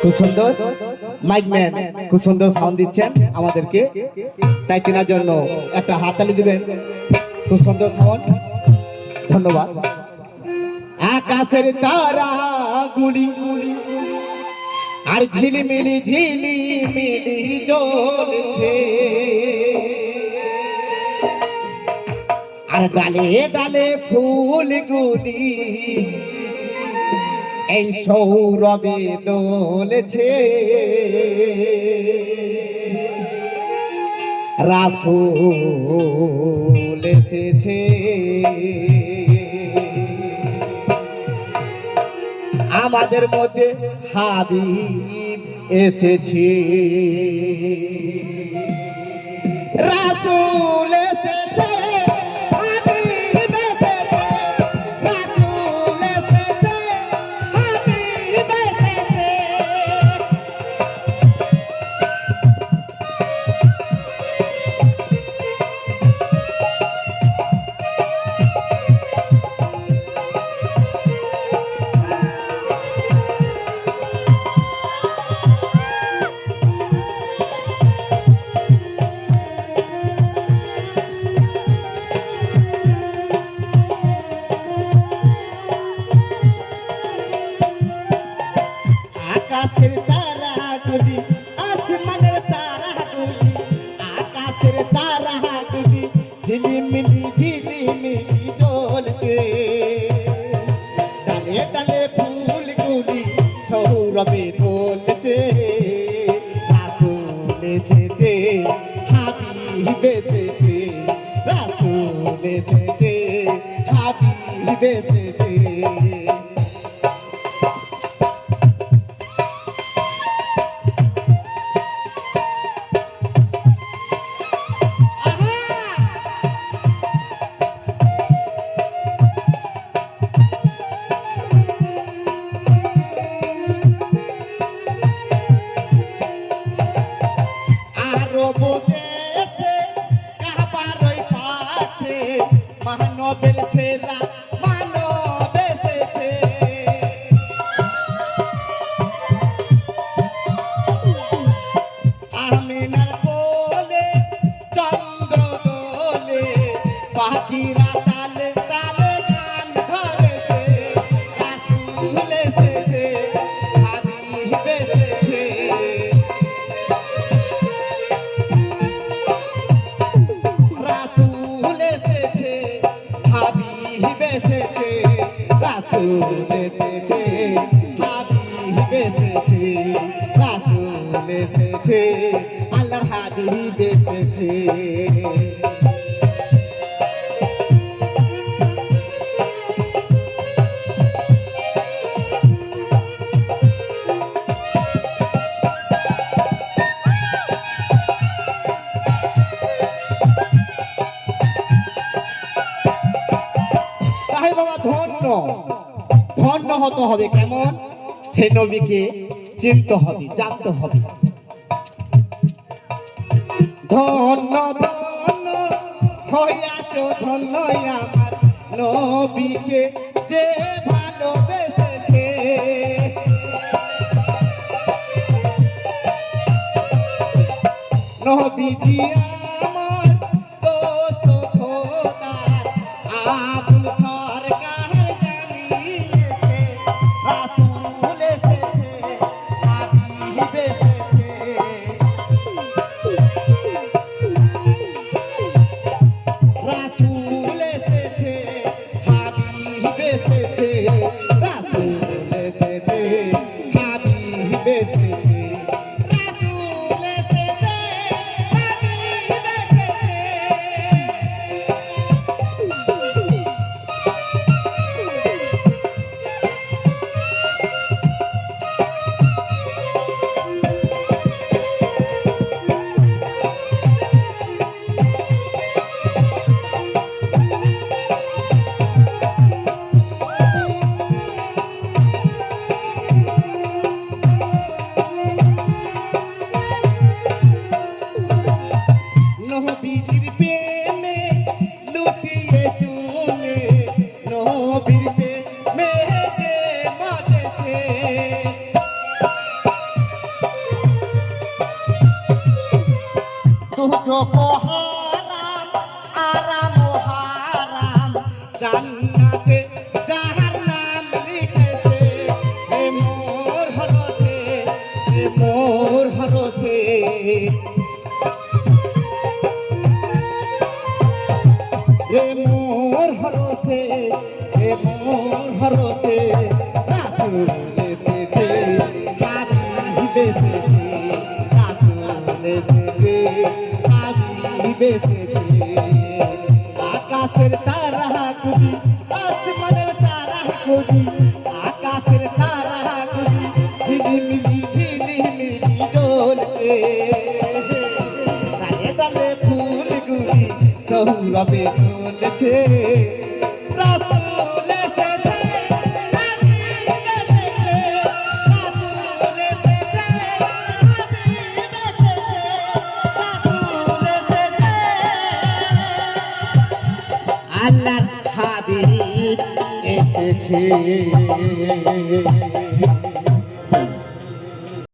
খুব সুন্দর mic man, খুব সুন্দর সাউন্ড দিচ্ছেন আমাদেরকে। তাই চেনার জন্য একটা হাততালি দিবেন। খুব সুন্দর সাউন্ড ধন্যবাদ। আকাশের তারা গুলি আর ঝিলিমিলি ঝিলিমিলি জ্বলছে। আর ডালে ডালে ফুলগুলি এই সৌরভে দোলেছে। রাসুল এসেছে। আমাদের মধ্যে হাবিব এসেছে। রাসুল জ্বলছে ডালে ডালে ফুলগুলি সৌরভে দোলছে রাসুলে যেতে হাবিব এসেছে রাসুলে যেতে হাবিব এসেছে vou poder. রাসূল এসেছে হাবিব এসেছে রাসূল এসেছে আল্লাহর হাবিব এসেছে ধন্য হতে হবে, কেমন? সে নবীকে চিনতে হবে, জানতে হবে। ধন্য ধন্য, হইয়াছ ধন্য আমার নবীকে যে ভালোবেসেছে। নবীজি দুধ পোহারাম, আরাম হারাম। জান্নাতে যাহার নাম লিখেছে হে মোর হরতে হে মোর হরতে। হে মোর হরতে হে মোর হরতে রাতুল এসেছে হারাম এসেছে এসেছে আকাশের তারা খুঁজি আসমানের তারা খুঁজি আকাশের তারা খুঁজি ঝিলি মিলি ঝিলি মিলি জ্বলছে। তালে তালে ফুলগুলি সৌরভে তুলছে। রাসূল আল্লাহর হাবিব এসেছে।